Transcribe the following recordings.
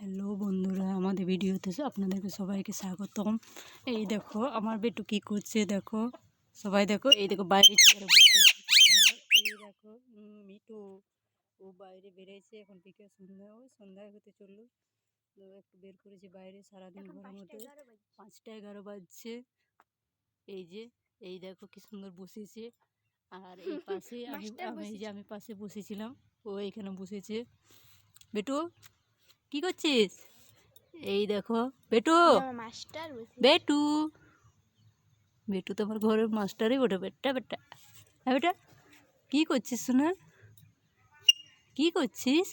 Hello বন্ধুরা আমাদের ভিডিওতে আপনাদেরকে সবাইকে স্বাগতম। এই দেখো আমার বেটু কি করছে দেখো? সবাই দেখো এই দেখো বাইরে দেখো মিটু ও বাইরে বেরিয়েছে এখন বিকেল সন্ধ্যা ওই সন্ধ্যায় হতে চলল। একটু বের করেছে বাইরে সারাদিন ঘরের মধ্যে। পাঁচটা এগারো বাজছে। এই যে এই দেখো কি সুন্দর বসেছে। আর এই পাশে আমি আমি এই যে আমি পাশে বসেছিলাম ও এখানে বসেছে। বেটু কি করছিস? এই দেখো বেটু। মাস্টার বেটু। বেটু তো আমার ঘরের মাস্টারই ওঠে বেটা বেটা। হ্যাঁ বেটা কি করছিস শোনা কি করছিস?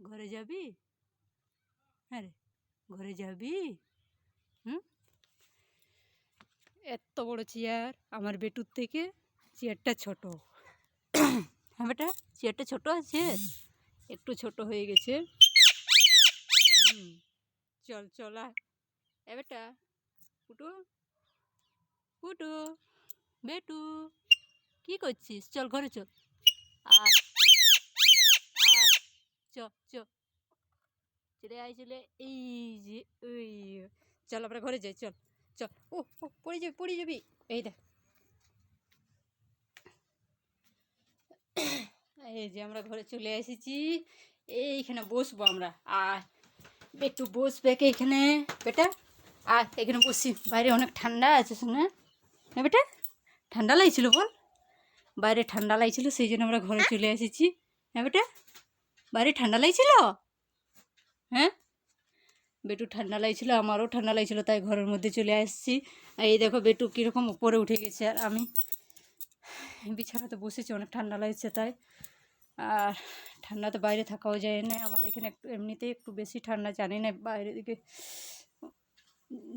ঘরে যাবি? হ্যাঁ রে ঘরে যাবি? হুম? এত বড় চেয়ার আমার বেটুর থেকে চেয়ারটা ছোট। হ্যাঁ বেটা চেয়ারটা ছোট আছে? একটু ছোট হয়ে গেছে। চল চল এ বেটা, পুটু পুটু, বেটু, কি করছিস? চল ঘরে চল। চ চলে আয়, চলে এই যে ওই চল, আমরা ঘরে যাই, চল চল। ও, পড়ে যাবি পড়ে যাবি। এই দেখ। এই যে আমরা ঘরে চলে এসেছি। এইখানে বসবো আমরা। আর একটু বসবে এখানে? বেটা? আর এখানে বসি বাইরে অনেক ঠান্ডা আছে, শুনে? হ্যাঁ বেটা? ঠান্ডা লাগছিল বল? বাইরে ঠান্ডা লাগছিল, সেই জন্য আমরা ঘরে চলে এসেছি। হ্যাঁ বেটা? বাইরে ঠান্ডা লাগছিল? হ্যাঁ? বেটু ঠান্ডা লাগছিল, আমারও ঠান্ডা লাগছিল, তাই ঘরের মধ্যে চলে আসছি। আর এই দেখো বেটু কীরকম উপরে উঠে গেছে আর আমি। বিছানাতে বসেছি, অনেক ঠান্ডা লাগছে তাই। আর ঠান্ডাতে বাইরে থাকাও যায় না। আমাদের এখানে একটু এমনিতেই একটু বেশি ঠান্ডা, জানি না বাইরে দিকে,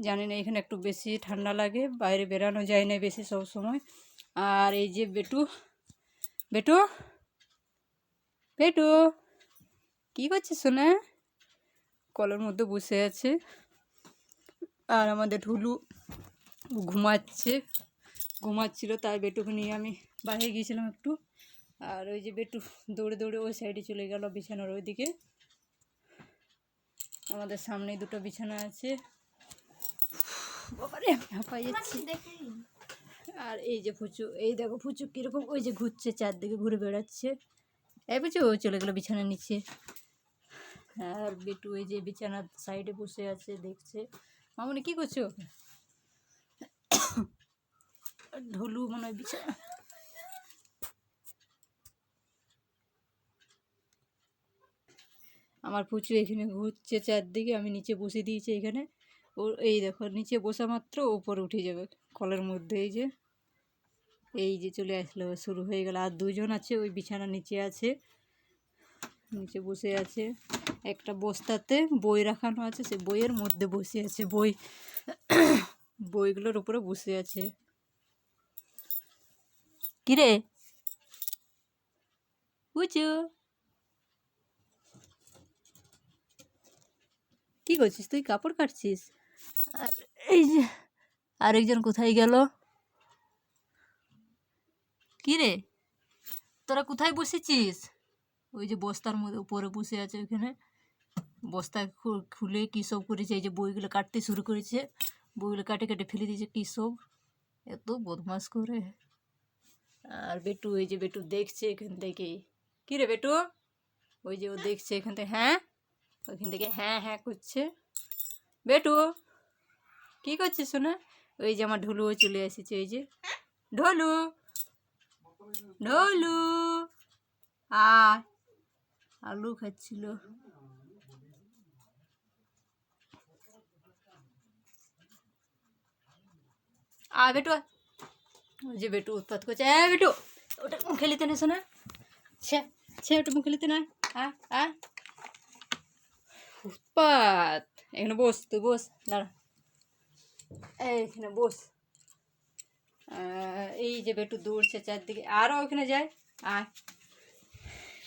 জানি না এখানে একটু বেশি ঠান্ডা লাগে, বাইরে বেরানো যায় না বেশি সব সময়। আর এই যে বেটু বেটু বেটু, কী করছিস শোনা কলের মধ্যে বসে আছে। আর আমাদের ঢুলু ঘুমাচ্ছে, ঘুমাচ্ছিল তাই বেটুকে নিয়ে আমি বাইরে গিয়েছিলাম একটু। আর ওই যে বেটু দৌড়ে দৌড়ে ওই সাইডে চলে গেল বিছানার ওইদিকে। আমাদের সামনে দুটো বিছানা আছে। বাবারে হাঁপাই যাচ্ছি। আর এই যে ফুচু এই দেখো ফুচু কীরকম ওই যে ঘুরছে চারদিকে ঘুরে বেড়াচ্ছে। এই ফুচু ও চলে গেলো বিছানার নিচে। আর বেটু এই যে বিছানার সাইডে বসে আছে দেখছে। মামনি কি করছ? ঢোলু মনে হয় বিছানা আমার পুচু এখানে ঘুরছে চারদিকে, আমি নিচে বসে দিয়েছি এখানে। ও, এই দেখো, নিচে বসা মাত্র, ওপরে উঠে যাবে কলের মধ্যে, এই যে। এই যে চলে আসলো, শুরু হয়ে গেল। আর দুজন আছে, ওই বিছানার নিচে আছে, নিচে বসে আছে। একটা বস্তাতে বই রাখানো আছে, সে বইয়ের মধ্যে বসে আছে, বই। বইগুলোর উপরে বসে আছে। কিরে? বুঝছ কি করছিস? তুই কাপড় কাটছিস? আর এই যে আরেকজন কোথায় গেল? কি রে? তোরা কোথায় বসেছিস? ওই যে বস্তার মধ্যে উপরে বসে আছে ওইখানে বস্তা খুলে কী সব করেছে? এই যে বইগুলো কাটতে শুরু করেছে। বইগুলো কাটে কাটে ফেলে দিয়েছে কী সব? এত বদমাস করে। আর বেটু, এই যে বেটু দেখছে এখান থেকে। কী রে বেটু? ওই যে ও দেখছে এখান থেকে হ্যাঁ? ওইখান থেকে হ্যাঁ হ্যাঁ করছে। বেটু, কি করছিস শোনা ওই যে আমার ঢুলুও চলে এসেছে ওই যে। ঢোলু ঢোলু আয় আলু খাচ্ছিল। আ, বেটু, ওই যে বেটু উৎপাত করছে। হ্যাঁ বেটু, ওটা মুখে নিতে না শোনা ছে ছে, ওটা মুখে নিতে না। আ আ। উৎপাত এখানে বস তুই বস দাঁড়া এইখানে বস এই যে বেটু দৌড়ছে চারদিকে আরও ওখানে যায় আয়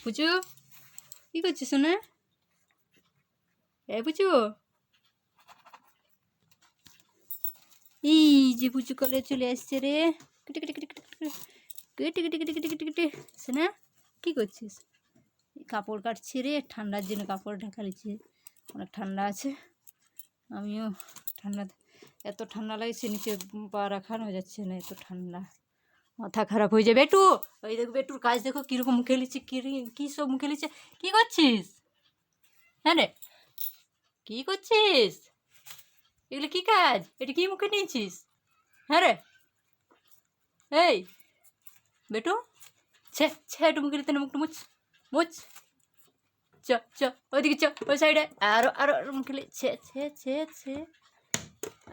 পুচু কি করছিস শোনা এ পুচু এই যে পুচু কলে চলে আসছে রে কেটে কেটে কেটে কেটে কেটে কেটে কেটে কেটে কেটে কেটে শোনা কি করছিস কাপড় কাটছি রে ঠান্ডার জন্য কাপড় ঢাকা নিচ্ছে অনেক ঠান্ডা আছে। আমিও ঠান্ডা, এত ঠান্ডা লাগছে, নিচে পা রাখানো যাচ্ছে না, এত ঠান্ডা। মাথা খারাপ হয়ে যাবে একটু ওই দেখো বেটুর কাজ দেখো কীরকম মুখে লিচ্ছে কী কী সব মুখে লিচ্ছে কী করছিস? হ্যাঁ রে, কী করছিস? এগুলো কী কাজ? এটা কী মুখে নিয়েছিস? হ্যাঁ রে, এই, বেটু, ছে ছে, একটু মুখে নিতে না, মুখটা মুছ মুছ। চ চ, ওইদিকে চ, ওই সাইডে আরও আরও আরও মুখে ছে ছে ছে ছে।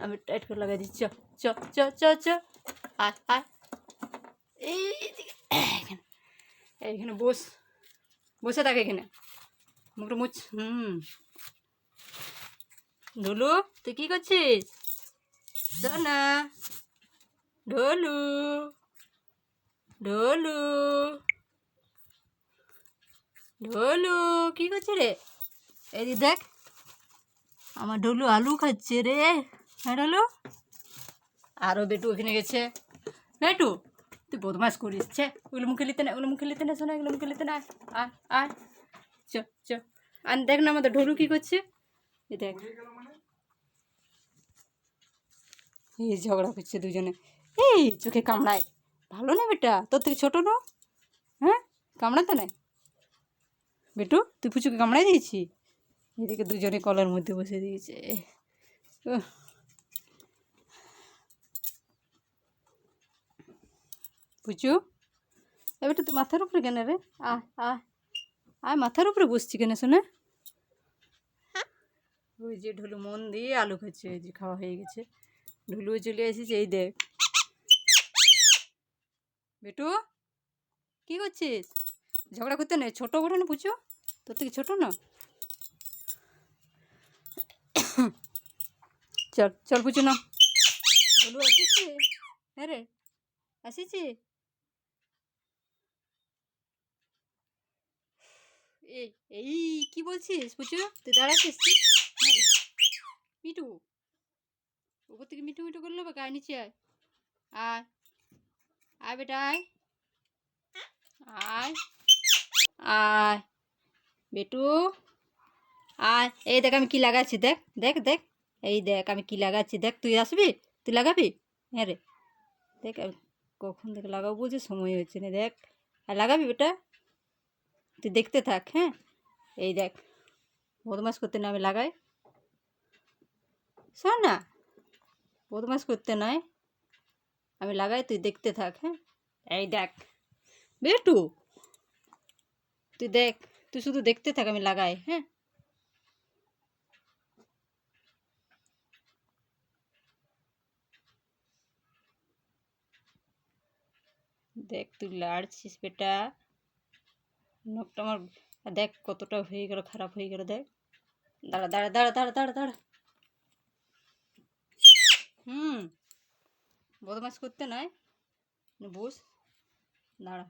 আমি টাইট করে লাগাই দিচ্ছি। চ চ চ চ আয় আয়। এইদিকে। এখানে। এইখানে বস। বসে থাক এখানে। মুখটা মুছ। হুম। ঢোলু, তুই কি করছিস? না। ঢোলু। ঢোলু। ঢোলু, কি করছে রে? এই দেখ, আমার ঢোলু আলু খাচ্ছে রে। হ্যাঁ ঢোলু? আরও বেটু ওখানে গেছে। বেটু, তুই বদমাস করিস, ছে। ওগুলো মুখে নিতে না ওগুলো মুখে নিতে না, শোনা এগুলো মুখে নিতে না আয় আয়। চ চ। আর দেখ না আমাদের ঢোলু কি করছে। এই দেখ। এই ঝগড়া করছে দুজনে। এই, চোখে কামড়ায়। ভালো না বেটা? তোর থেকে ছোটো না? হ্যাঁ? কামড়াতে নাই? বেটু, তুই পুচুকে কামড়াই দিয়েছি? এদিকে দুজনে কলার মধ্যে বসে দিয়েছে। পুচু এবার তুই মাথার উপরে কেন রে? আয় মাথার উপরে বসছি কেন শোনে? ওই যে ঢুলু মন দিয়ে আলু খাচ্ছে ওই যে খাওয়া হয়ে গেছে। ঢুলু চলে এসেছে, এই দেখ। বেটু, কি করছিস? ঝগড়া করতে নেই, ছোটো বড় না পুচু? তোর থেকে ছোটো না? চল চল পুচু না বলু আসিছি হ্যাঁ রে আসিছি এই কি বলছিস পুচু তুই দাঁড়াচ্ছিস? হ্যাঁ। মিটু ওপর থেকে মিটু মিটু করল বা গায়ে নিচে আয়। আয় আয় বেটা, আয়। আয় আয়। বেটু। আর এই দেখ আমি কি লাগাচ্ছি, দেখ দেখ দেখ। এই দেখ আমি কি লাগাচ্ছি, দেখ, তুই আসবি? তুই লাগাবি? হ্যাঁ রে। দেখ কখন দেখ লাগাবো বলছি, সময় হচ্ছে না, দেখ। আর লাগাবি বেটা? তুই দেখতে থাক হ্যাঁ? এই দেখ বদমাস করতে না আমি লাগাই। শোন না বদমাস করতে নয়। আমি লাগাই, তুই দেখতে থাক হ্যাঁ? এই দেখ, বেটু, তুই দেখ। তুই শুধু দেখতে থাক, আমি লাগাই হ্যাঁ? দেখ, তুই লাড়ছিস বেটা। নখটা আমার, দেখ কতটা হয়ে গেল, খারাপ হয়ে গেল, দেখ। দাঁড়া দাঁড়া দাঁড়া দাঁড়া দাঁড়া দাঁড়া। হুম বদমাস করতে নয়। বস, দাঁড়া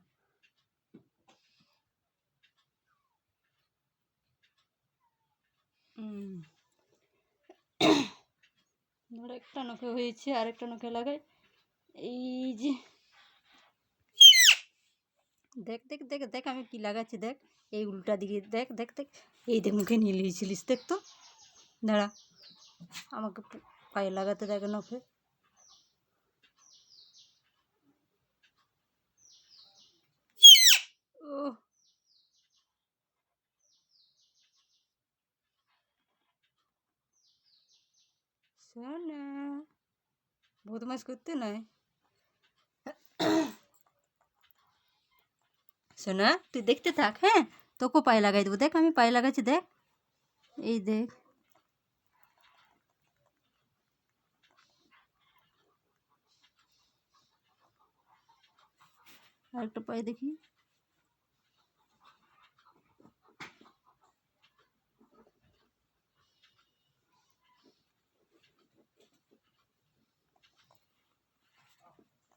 হুম ধর একটা নখে হয়েছে, আরেকটা নখে লাগাই। এই যে দেখ দেখ দেখ দেখ আমি কি লাগাচ্ছি, দেখ। এই উল্টা দিকে দেখ দেখ দেখ। এই দেখ, মুখে নিয়ে নিয়েছিলিস দেখ তো। দাঁড়া, আমাকে পায়ে লাগাতে দেখ নখে ও শোনা বদমাস করতে নয় শোনা তুই দেখতে থাক হ্যাঁ তোকেও পায়ে লাগাই দেবো দেখ আমি পায়ে লাগাচ্ছি দেখ এই দেখ আরেকটা পায়ে দেখি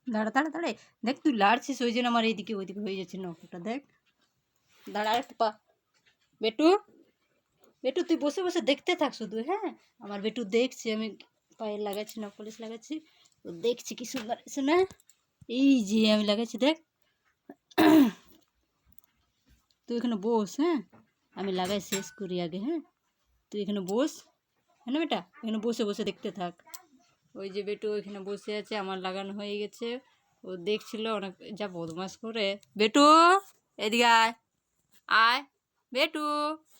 দাঁড়া দাঁড়া, দাঁড়ে। দেখ, তুই লাড়ছিস ওই জন্য আমার এইদিকে ওইদিকে হয়ে যাচ্ছে নখটা, দেখ। দাঁড়া একটু পা। বেটু বেটু, তুই বসে বসে দেখতে থাক শুধু হ্যাঁ? আমার বেটু দেখছি, আমি পায়ে লাগাচ্ছি না পলিশ লাগাচ্ছি। ও দেখছি কি সুন্দর আছে না? এই যে আমি লাগাচ্ছি, দেখ। তুই এখানে বস হ্যাঁ? আমি লাগাই শেষ করি আগে হ্যাঁ? তুই এখানে বস। হ্যাঁ না বেটা? এখানে বসে বসে দেখতে থাক। ওই যে বেটু ওইখানে বসে আছে, আমার লাগানো হয়ে গেছে। ও দেখছিল অনেক, যা বদমাস করে। বেটু, এদিকে আয়। আয়, বেটু।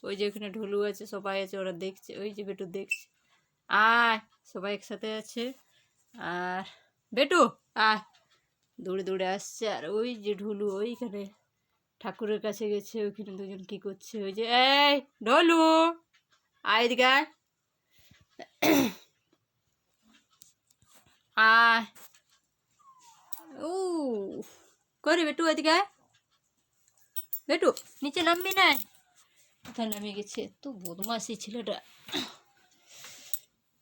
ওই যে ওইখানে ঢুলু আছে, সবাই আছে, ওরা দেখছে। ওই যে বেটু দেখছে। আয়, সবাই একসাথে আছে। আর বেটু, আয়। দৌড়ে দৌড়ে আসছে। আর ওই যে ঢুলু ওইখানে ঠাকুরের কাছে গেছে। ওইখানে দুজন কি করছে? ওই যে, এই, ঢোলু। আয়, এদিকে আয়। আয় ও করে বেটু এদিকে বেটু নিচে নামবি না কোথায় নামে গেছে তো বদমাসি ছেলেটা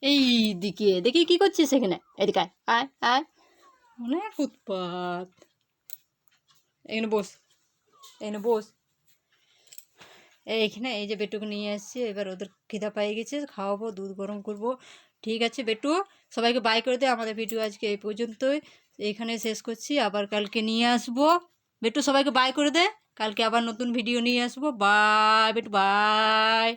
এই দিকে দেখি কি করছিস এখানে এদিকে আয় আয় অনেক উৎপাত এখানে বস এখানে বস এইখানে এই যে বেটুকে নিয়ে আসছি এবার ওদের খিদা পেয়ে গেছে খাওয়াবো দুধ গরম করব ঠিক আছে, বেটু। সবাইকে বাই করে দে, আমাদের ভিডিও আজকে এই পর্যন্তই। এইখানে শেষ করছি, আবার কালকে নিয়ে আসব। বেটু, সবাইকে বাই করে দে। কালকে আবার নতুন ভিডিও নিয়ে আসব। বাই বেটু বাই